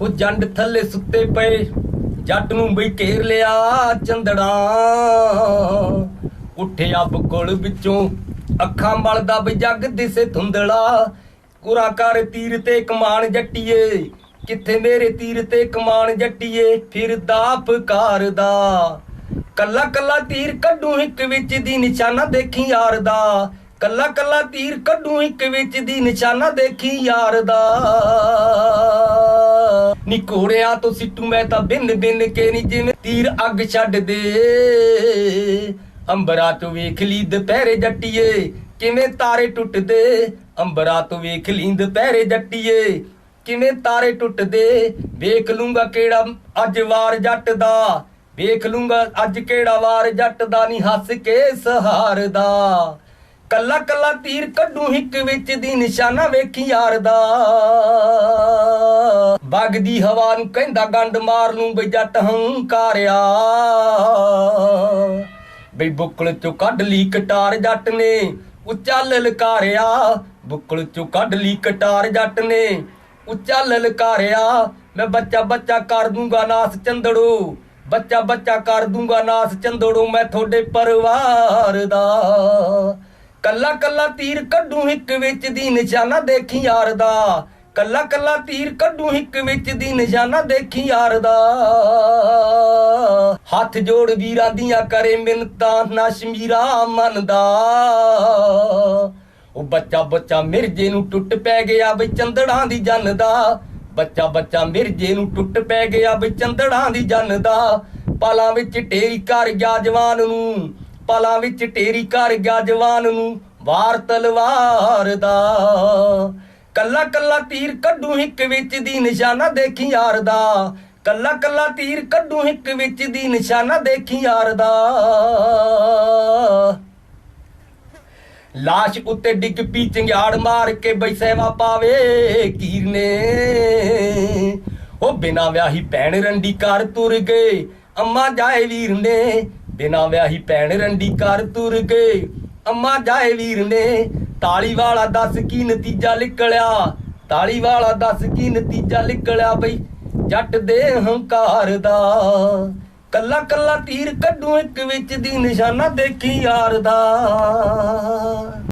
ਉਹ ਜੰਡ ਥੱਲੇ ਸੁੱਤੇ ਪਏ, ਜੱਟ ਨੂੰ ਬਈ ਘੇਰ ਲਿਆ ਚੰਦੜਾ। ਉੱਠਿਆ ਬੁੱਕਲ ਵਿੱਚੋਂ ਅੱਖਾਂ ਬਲਦਾ ਬਈ ਜੱਗ ਦਿਸੇ ਧੁੰਦਲਾ। ਕੁਰਾ ਕਰ ਤੀਰ ਤੇ ਕਮਾਨ ਜੱਟੀਏ, ਕਿੱਥੇ ਮੇਰੇ ਤੀਰ ਤੇ ਕਮਾਨ ਜੱਟੀਏ ਫਿਰਦਾ ਫਕਾਰਦਾ ਕੱਲਾ ਕੱਲਾ ਤੀਰ ਕੱਢੂ ਇੱਕ ਵਿੱਚ ਦੀ ਨਿਸ਼ਾਨਾ ਦੇਖੀ ਯਾਰ ਦਾ ਕੱਲਾ ਕੱਲਾ ਤੀਰ ਕੱਢੂ ਇੱਕ ਵਿੱਚ ਦੀ ਨਿਸ਼ਾਨਾ ਦੇਖੀ ਯਾਰ ਦਾ ਨੀ ਘੋੜਿਆਂ ਤੋਂ ਸਿੱਟੂ, ਮੈਂ ਤਾਂ ਬਿੰਨ ਬਿੰਨ ਕੇ ਨੀ ਜਿਵੇਂ ਤੀਰ ਅੱਗ ਛੱਡ ਦੇ। ਅੰਬਰਾਂ ਤੋਂ ਵੇਖ ਲਈ ਦੁਪਹਿਰੇ ਜੱਟੀਏ, ਕਿਵੇਂ ਤਾਰੇ ਟੁੱਟਦੇ? ਅੰਬਰਾ ਤੋਂ ਵੇਖ ਲਈ ਦੁਪਹਿਰੇ ਜੱਟੀਏ, ਕਿਵੇਂ ਤਾਰੇ ਟੁੱਟਦੇ? ਵੇਖ ਲੂੰਗਾ ਕਿਹੜਾ ਅੱਜ ਵਾਰ ਜੱਟ ਦਾ ਵੇਖ ਲੂੰਗਾ ਅੱਜ ਕਿਹੜਾ ਵਾਰ ਜੱਟ ਦਾ ਨਹੀਂ ਹੱਸ ਕੇ ਸਹਾਰਦਾ। ਕੱਲਾ ਕੱਲਾ ਤੀਰ ਕੱਢੂ ਹਿੱਕ ਵਿੱਚ ਦੀ ਨਿਸ਼ਾਨਾ ਵੇਖੀ ਯਾਰ ਦਾ। ਵਗਦੀ ਹਵਾ ਨੂੰ ਕਹਿੰਦਾ ਗੰਡ ਮਾਰ ਲੂੰ ਬਈ ਜੱਟ ਹੰਕਾਰਿਆ। ਬਈ ਬੁੱਕਲ ਚੋਂ ਕੱਢ ਲਈ ਕਟਾਰ ਜੱਟ ਨੇ, ਉੱਚਾ ਲਲਕਾਰਿਆ। ਬੁੱਕਲ ਚੋਂ ਕੱਢ ਲਈ ਕਟਾਰ ਜੱਟ ਨੇ, ਉੱਚਾ ਲਲਕਾਰਿਆ। ਮੈਂ ਬੱਚਾ ਬੱਚਾ ਕਰ ਦੂੰਗਾ ਨਾਸ ਚੰਦੜੋ, ਬੱਚਾ ਬੱਚਾ ਕਰ ਦੂੰਗਾ ਨਾਸ ਚੰਦੜੋ, ਮੈਂ ਤੁਹਾਡੇ ਪਰਿਵਾਰ ਦਾ। ਕੱਲਾ ਕੱਲਾ ਤੀਰ ਕੱਢੂ ਹਿੱਕ ਵਿੱਚ ਦੀ ਨਿਸ਼ਾਨਾ ਦੇਖੀ ਯਾਰ ਦਾ। ਕੱਲਾ ਕੱਲਾ ਤੀਰ ਕੱਢੂ ਹਿੱਕ ਵਿੱਚ ਦੀ ਨਿਸ਼ਾਨਾ ਦੇਖੀ ਯਾਰ ਦਾ। ਹੱਥ ਜੋੜ ਵੀਰਾਂ ਦੀਆਂ ਕਰੇ ਮਿੰਨਤਾਂ, ਨਾ ਸ਼ਮੀਰਾ ਮੰਨਦਾ। ਉਹ ਬੱਚਾ ਬੱਚਾ ਮਿਰਜੇ ਨੂੰ ਟੁੱਟ ਪੈ ਗਿਆ ਬਈ ਚੰਦੜਾਂ ਦੀ ਜੰਨ ਦਾ। ਬੱਚਾ ਬੱਚਾ ਮਿਰਜੇ ਨੂੰ ਟੁੱਟ ਪੈ ਗਿਆ ਬਈ ਚੰਦੜਾਂ ਦੀ ਜੰਨ ਦਾ। ਪਾਲਾਂ ਵਿੱਚ ਢੇਰੀ ਕਰ ਗਿਆ ਜਵਾਨ ਨੂੰ। ਪਾਲਾਂ ਵਿੱਚ ਢੇਰੀ ਕਰ ਗਿਆ ਜਵਾਨ ਨੂੰ ਵਾਰ ਤਲਵਾਰ ਦਾ। ਕੱਲਾ ਕੱਲਾ ਤੀਰ ਕੱਢੂ ਹਿੱਕ ਵਿੱਚ ਦੀ ਨਿਸ਼ਾਨਾ ਦੇਖੀ ਯਾਰ ਦਾ। ਕੱਲਾ ਕੱਲਾ ਤੀਰ ਕੱਢੂ ਹਿੱਕ ਵਿੱਚ ਦੀ ਨਿਸ਼ਾਨਾ ਦੇਖੀ ਯਾਰ ਦਾ। ਲਾਸ਼ ਉੱਤੇ ਡਿੱਗ ਪੀ ਚੰਗਿਆੜ ਮਾਰ ਕੇ ਬੈਸੇਵਾ ਪਾਵੇ ਕੀਰ ਨੇ ਉਹ ਬਿਨਾ ਵਿਆਹੀ ਭੈਣ ਰੰਡੀ ਕਰ ਤੁਰ ਗਏ, ਅੰਮਾ ਜਾਏ ਵੀਰ ਨੇ। ਬਿਨਾ ਵਿਆਹੀ ਭੈਣ ਰੰਡੀ ਕਰ ਤੁਰ ਗਏ। ਅੰਮਾ ਜਾਏ ਵੀਰ ਨੇ ਤਾਲੀ ਵਾਲਾ ਦੱਸ ਕੀ ਨਤੀਜਾ ਨਿਕਲਿਆ? ਤਾਲੀ ਵਾਲਾ ਦੱਸ ਕੀ ਨਤੀਜਾ ਨਿਕਲਿਆ ਬਈ? ਜੱਟ ਦੇ ਹੰਕਾਰ ਦਾ। ਕੱਲਾ ਕੱਲਾ ਤੀਰ ਕੱਢੂ ਇੱਕ ਵਿੱਚ ਦੀ ਨਿਸ਼ਾਨਾ ਦੇਖੀ ਯਾਰ ਦਾ।